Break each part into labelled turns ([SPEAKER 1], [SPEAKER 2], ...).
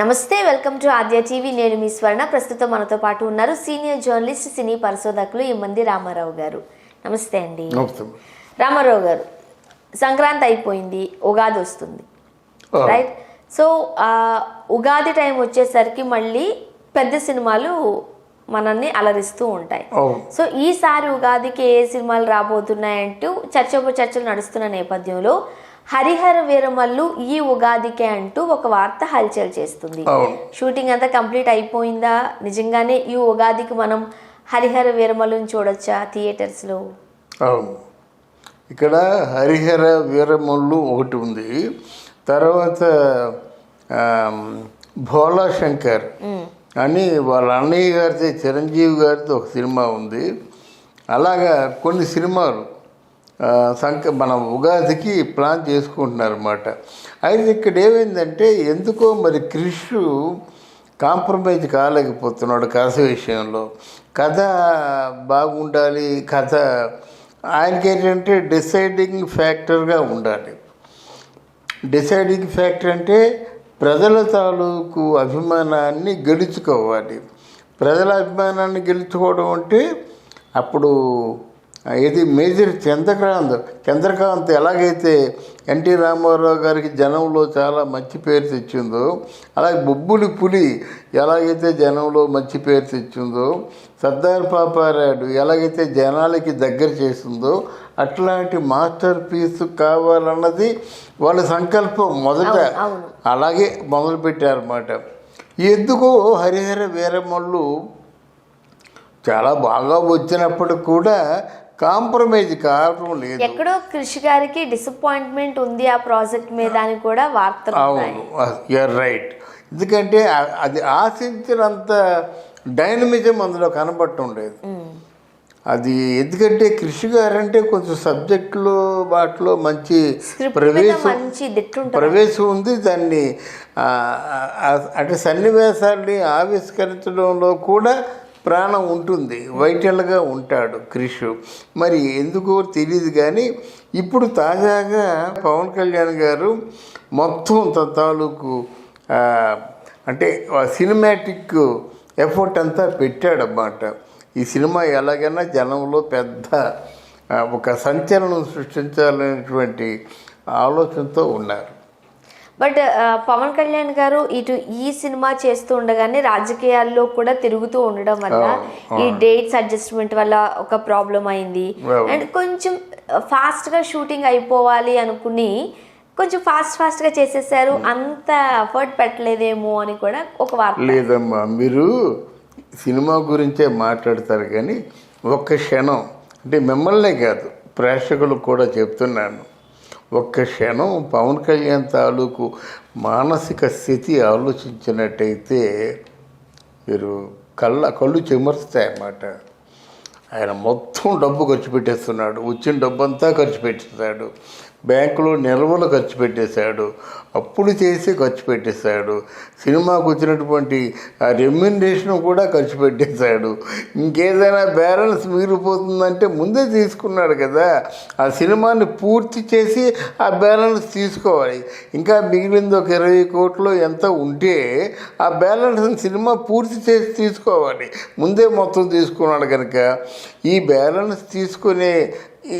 [SPEAKER 1] నమస్తే welcome to Aadya TV. నేను మీ స్వర్ణ. ప్రస్తుతం మనతో పాటు ఉన్నారు సీనియర్ జర్నలిస్ట్ సినీ పరిశోధకులు ఇమ్మంది రామారావు గారు. నమస్తే అండి. రామారావు గారు సంక్రాంతి అయిపోయింది ఉగాది వస్తుంది. రైట్ సో ఉగాది టైం వచ్చేసరికి మళ్ళీ పెద్ద సినిమాలు మనల్ని అలరిస్తూ ఉంటాయి. సో ఈసారి ఉగాదికి ఏ సినిమాలు రాబోతున్నాయంటూ చర్చోప చర్చలు నడుస్తున్న నేపథ్యంలో హరిహర వీరమల్లు ఈ ఉగాదికే అంటూ ఒక వార్త హల్చల్ చేస్తుంది. షూటింగ్ అంతా కంప్లీట్ అయిపోయిందా? నిజంగానే ఈ ఉగాదికి మనం హరిహర వీరమల్లుని చూడొచ్చా థియేటర్స్లో
[SPEAKER 2] అవును. ఇక్కడ హరిహర వీరముళ్ళు ఒకటి ఉంది. తర్వాత భోలా శంకర్ అని వాళ్ళ అన్నయ్య గారితో చిరంజీవి గారితో ఒక సినిమా ఉంది. అలాగా కొన్ని సినిమాలు సంక మన ఉగాదికి ప్లాన్ చేసుకుంటున్నారు అనమాట అయితే ఇక్కడ ఏమైందంటే ఎందుకో మరి క్రిష్ కాంప్రమైజ్ కాలేకపోతున్నాడు కథ విషయంలో. కథ బాగుండాలి కథ ఆయనకి ఏంటంటే డిసైడింగ్ ఫ్యాక్టర్గా ఉండాలి. డిసైడింగ్ ఫ్యాక్టర్ అంటే ప్రజల తాలూకు అభిమానాన్ని గెలుచుకోవాలి. ప్రజల అభిమానాన్ని గెలుచుకోవడం అంటే అప్పుడు ఇది మేజర్ చంద్రకాంత్ చంద్రకాంత్ ఎలాగైతే ఎన్టీ రామారావు గారికి జనంలో చాలా మంచి పేరు తెచ్చిందో అలాగే బొబ్బులి పులి ఎలాగైతే జనంలో మంచి పేరు తెచ్చిందో సర్దార్ పాపారాయుడు ఎలాగైతే జనాలకి దగ్గర చేసిందో అట్లాంటి మాస్టర్ పీస్ కావాలన్నది వాళ్ళ సంకల్పం మొదట. అలాగే మొదలు పెట్టారన్నమాట ఎందుకో హరిహర వీరమల్లు చాలా బాగా వచ్చినప్పటికి కూడా కాంప్రమైజ్ కావడం లేదు.
[SPEAKER 1] ఎక్కడో కృషి గారికి డిసప్పాయింట్మెంట్ ఉంది ఆ ప్రాజెక్ట్ మీద అని కూడా వార్తలు ఉన్నాయి.
[SPEAKER 2] అవును యూఆర్ రైట్ ఎందుకంటే అది ఆశించినంత డైనమిజం అందులో కనబడటం లేదు అది ఎందుకంటే కృషి గారంటే కొంచెం సబ్జెక్టులో వాటిలో మంచి ప్రవేశం ప్రవేశం ఉంది. దాన్ని అంటే సన్నివేశాల్ని ఆవిష్కరించడంలో కూడా ప్రాణం ఉంటుంది వైటల్గా ఉంటాడు క్రిష్. మరి ఎందుకో తెలియదు కానీ ఇప్పుడు తాజాగా పవన్ కళ్యాణ్ గారు మొత్తం తన తాలూకు అంటే సినిమాటిక్ ఎఫర్ట్ అంతా పెట్టాడన్నమాట. ఈ సినిమా ఎలాగైనా జనంలో పెద్ద ఒక సంచలనం సృష్టించాలనేటువంటి ఆలోచనతో ఉన్నారు.
[SPEAKER 1] బట్ పవన్ కళ్యాణ్ గారు ఇటు ఈ సినిమా చేస్తూ ఉండగానే రాజకీయాల్లో కూడా తిరుగుతూ ఉండడం వల్ల ఈ డేట్స్ అడ్జస్ట్మెంట్ వల్ల ఒక ప్రాబ్లం అయింది. అండ్ కొంచెం ఫాస్ట్గా షూటింగ్ అయిపోవాలి అనుకుని కొంచెం ఫాస్ట్ ఫాస్ట్గా చేసేసారు అంత ఎఫర్ట్ పెట్టలేదేమో అని కూడా ఒక వార్త.
[SPEAKER 2] లేదమ్మా మీరు సినిమా గురించే మాట్లాడతారు కానీ ఒక్క క్షణం. అంటే మిమ్మల్నే కాదు ప్రేక్షకులకు కూడా చెప్తున్నాను. ఒక్క క్షణం పవన్ కళ్యాణ్ తాలూకు మానసిక స్థితి ఆలోచించినట్టయితే మీరు కళ్ళ కళ్ళు చెమరుస్తాయన్నమాట. ఆయన మొత్తం డబ్బు ఖర్చు పెట్టేస్తున్నాడు వచ్చిన డబ్బంతా ఖర్చు పెట్టుతాడు బ్యాంకులో నిల్వలు ఖర్చు పెట్టేశాడు. అప్పులు చేసి ఖర్చు పెట్టేశాడు. సినిమాకు వచ్చినటువంటి ఆ రెమ్యునరేషన్ కూడా ఖర్చు పెట్టేశాడు. ఇంకేదైనా బ్యాలెన్స్ మిగిలిపోతుందంటే ముందే తీసుకున్నాడు కదా. ఆ సినిమాని పూర్తి చేసి ఆ బ్యాలెన్స్ తీసుకోవాలి. ఇంకా మిగిలింది ఒక ఇరవై కోట్లు ఎంత ఉంటే ఆ బ్యాలెన్స్ సినిమా పూర్తి చేసి తీసుకోవాలి. ముందే మొత్తం తీసుకున్నాడు కనుక. ఈ బ్యాలెన్స్ తీసుకునే ఈ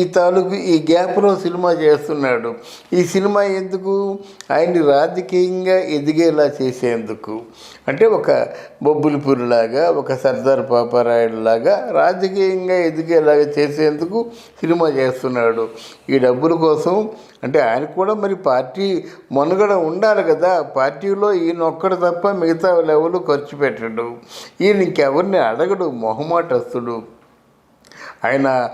[SPEAKER 2] ఈ తాలూకు ఈ గ్యాప్లో సినిమా చేస్తున్నాడు. ఈ సినిమా ఎందుకు? ఆయన్ని రాజకీయంగా ఎదిగేలా చేసేందుకు. అంటే ఒక బొబ్బులిపూరిలాగా ఒక సర్దార్ పాపారాయుడులాగా రాజకీయంగా ఎదిగేలాగా చేసేందుకు సినిమా చేస్తున్నాడు. ఈ డబ్బుల కోసం అంటే ఆయన కూడా మరి పార్టీ మనుగడ ఉండాలి కదా. పార్టీలో ఈయన ఒక్కడు తప్ప మిగతా వాళ్ళు ఎవరు ఖర్చు పెట్టడు. ఈయన ఇంకెవరిని అడగడు. మొహమాటస్తుడు ఆయన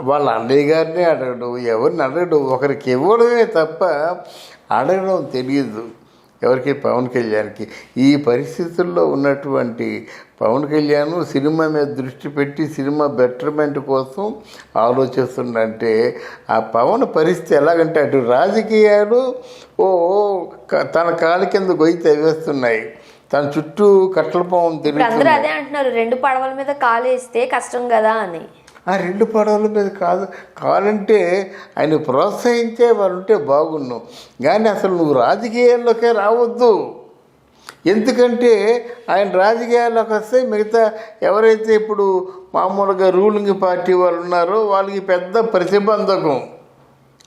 [SPEAKER 2] వాళ్ళ అన్నయ్య గారిని అడగడు ఎవరిని అడగడు ఒకరికి ఇవ్వడమే తప్ప అడగడం తెలియదు. ఎవరికి? పవన్ కళ్యాణ్కి. ఈ పరిస్థితుల్లో ఉన్నటువంటి పవన్ కళ్యాణ్ సినిమా మీద దృష్టి పెట్టి సినిమా బెటర్మెంట్ కోసం ఆలోచిస్తుండంటే ఆ పవన్ పరిస్థితి ఎలాగంటే అటు రాజకీయాలు ఓ తన కాలి కింద గొయ్యి తెవేస్తున్నాయి తన చుట్టూ కట్టల పాము
[SPEAKER 1] అందరూ
[SPEAKER 2] తిరుగుతుంది.
[SPEAKER 1] అదే అంటున్నారు రెండు పడవల మీద కాలు వేస్తే కష్టం కదా అని.
[SPEAKER 2] ఆ రెండు పడవల మీద కాదు కావాలంటే ఆయన ప్రోత్సహించే వాళ్ళు ఉంటే బాగున్నావు కానీ అసలు నువ్వు రాజకీయాల్లోకే రావద్దు. ఎందుకంటే ఆయన రాజకీయాల్లోకి వస్తే మిగతా ఎవరైతే ఇప్పుడు మామూలుగా రూలింగ్ పార్టీ వాళ్ళు ఉన్నారో వాళ్ళకి పెద్ద ప్రతిబంధకం.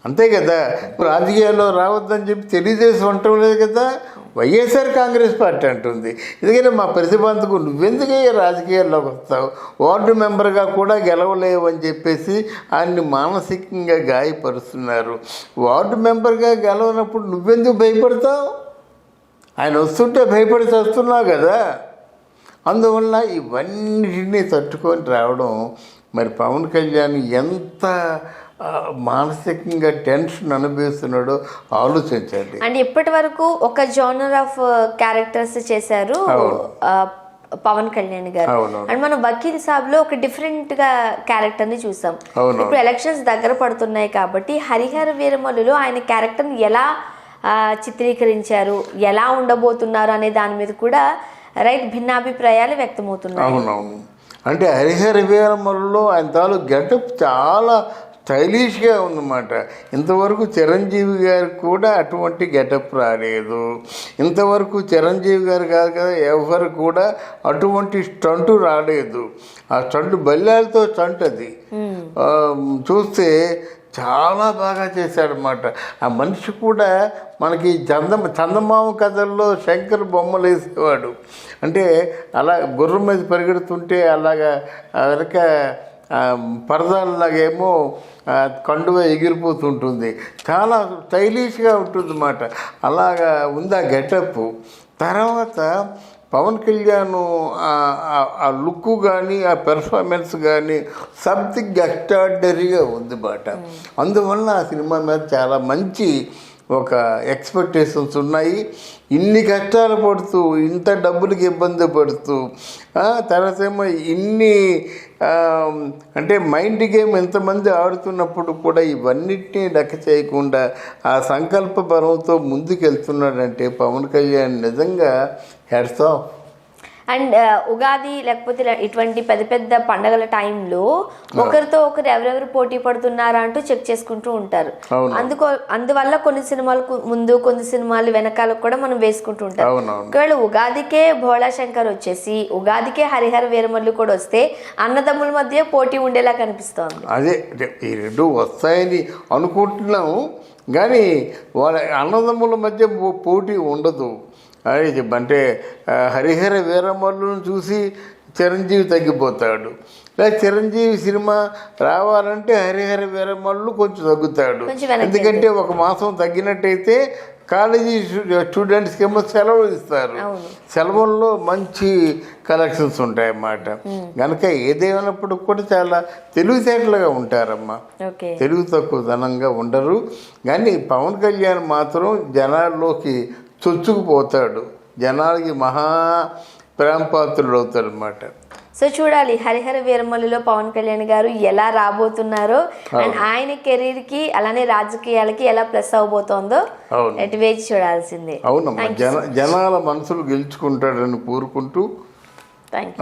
[SPEAKER 2] అంతే కదా. రాజకీయాల్లో రావద్దని చెప్పి తెలియజేసి ఉండటం లేదు కదా. వైఎస్ఆర్ కాంగ్రెస్ పార్టీ అంటుంది. ఎందుకంటే మా ప్రతిబంధకు నువ్వెందుకే రాజకీయాల్లోకి వస్తావు? వార్డు మెంబర్గా కూడా గెలవలేవు అని చెప్పేసి ఆయన్ని మానసికంగా గాయపరుస్తున్నారు. వార్డు మెంబర్గా గెలవనప్పుడు నువ్వెందుకు భయపడతావు? ఆయన వస్తుంటే భయపడి వస్తున్నావు కదా. అందువల్ల ఇవన్నిటినీ తట్టుకొని రావడం మరి పవన్ కళ్యాణ్ ఎంత మానసికంగా టెన్షన్ అనుభవిస్తున్నాడో ఆలోచించండి.
[SPEAKER 1] అండ్ ఇప్పటి వరకు ఒక జోనర్ ఆఫ్ క్యారెక్టర్స్ చేశారు పవన్ కళ్యాణ్ గారు. అండ్ మనం వకీల్ సాబ్లో ఒక డిఫరెంట్గా క్యారెక్టర్ని చూసాం. ఇప్పుడు ఎలక్షన్స్ దగ్గర పడుతున్నాయి కాబట్టి హరిహర వీరమల్లులో ఆయన క్యారెక్టర్ ఎలా చిత్రీకరించారు ఎలా ఉండబోతున్నారు అనే దాని మీద కూడా రైట్ భిన్నాభిప్రాయాలు వ్యక్తమవుతున్నాయి.
[SPEAKER 2] అవునవును. అంటే హరిహర వీరమ్మలో ఆయన తాలూకు గెటప్ చాలా స్టైలిష్గా ఉందన్నమాట. ఇంతవరకు చిరంజీవి గారికి కూడా అటువంటి గెటప్ రాలేదు. ఇంతవరకు చిరంజీవి గారు కాదు కదా ఎవరు కూడా అటువంటి స్టంటు రాలేదు. ఆ స్టంట్ బల్లాలతో స్టంట్ అది. చూస్తే చాలా బాగా చేశాడనమాట ఆ మనిషి కూడా మనకి చంద చందమామ కథల్లో శంకర్ బొమ్మలు వేసేవాడు అంటే అలా గుర్రం మీద పరిగెడుతుంటే అలాగా వెనక పరదాలలాగేమో కండువ ఎగిరిపోతుంటుంది. చాలా స్టైలిష్గా ఉంటుంది అన్నమాట అలాగా ఉంది ఆ గెటప్. తర్వాత పవన్ కళ్యాణ్ ఆ లుక్ కానీ ఆ పెర్ఫార్మెన్స్ కానీ సంథింగ్ ఎక్స్ట్రాడినరీగా ఉంది మాట అందువల్ల ఆ సినిమా మీద చాలా మంచి ఒక ఎక్స్పెక్టేషన్స్ ఉన్నాయి. ఇన్ని కష్టాలు పడుతూ ఇంత డబ్బులకి ఇబ్బంది పడుతూ తర్వాత ఏమో ఇన్ని అంటే మైండ్ గేమ్ ఎంతమంది ఆడుతున్నప్పుడు కూడా ఇవన్నిటినీ లెక్క చేయకుండా ఆ సంకల్ప బలంతో ముందుకెళ్తున్నాడంటే పవన్ కళ్యాణ్ నిజంగా హెడ్స్ ఆఫ్.
[SPEAKER 1] అండ్ ఉగాది లేకపోతే ఇటువంటి పెద్ద పెద్ద పండగల టైంలో ఒకరితో ఒకరు ఎవరెవరు పోటీ పడుతున్నారా అంటూ చెక్ చేసుకుంటూ ఉంటారు. అందుకో అందువల్ల కొన్ని సినిమాలకు ముందు కొన్ని సినిమాలు వెనకాల కూడా మనం వేసుకుంటూ ఉంటాం
[SPEAKER 2] అవునవును.
[SPEAKER 1] ఒకవేళ ఉగాదికే భోళా శంకర్ వచ్చేసి ఉగాదికే హరిహర వీరమల్లు కూడా వస్తే అన్నదమ్ముల మధ్య పోటీ ఉండేలా కనిపిస్తోంది.
[SPEAKER 2] అదే ఈ రెండు వస్తాయని అనుకుంటున్నాము కానీ వాళ్ళ అన్నదమ్ముల మధ్య పోటీ ఉండదు. అది అంటే హరిహర వీరమల్లును చూసి చిరంజీవి తగ్గిపోతాడు. లేదా చిరంజీవి సినిమా రావాలంటే హరిహర వీరమల్లు కొంచెం తగ్గుతాడు. ఎందుకంటే ఒక మాసం తగ్గినట్టయితే కాలేజీ స్టూ- స్టూడెంట్స్కి ఏమో సెలవులు ఇస్తారు. సెలవుల్లో మంచి కలెక్షన్స్ ఉంటాయన్నమాట. కనుక ఏదేమైనప్పుడు కూడా చాలా తెలివితేటలుగా ఉంటారమ్మా. తెలుగు తక్కువ ధనంగా ఉండరు. కానీ పవన్ కళ్యాణ్ మాత్రం జనాల్లోకి చొచ్చుకుపోతాడు జనాలకి మహా ప్రేమపాత్రుడు అవుతాడు అనమాట
[SPEAKER 1] సో చూడాలి హరిహర వీరమల్లులో పవన్ కళ్యాణ్ గారు ఎలా రాబోతున్నారో అండ్ ఆయన కెరీర్కి అలానే రాజకీయాలకి ఎలా ప్లస్ అవబోతోందో. ఎటు వేచి చూడాల్సిందే.
[SPEAKER 2] అవునమ్మా. జన జనాల మనసులు గెలుచుకుంటాడని కోరుకుంటూ
[SPEAKER 1] థ్యాంక్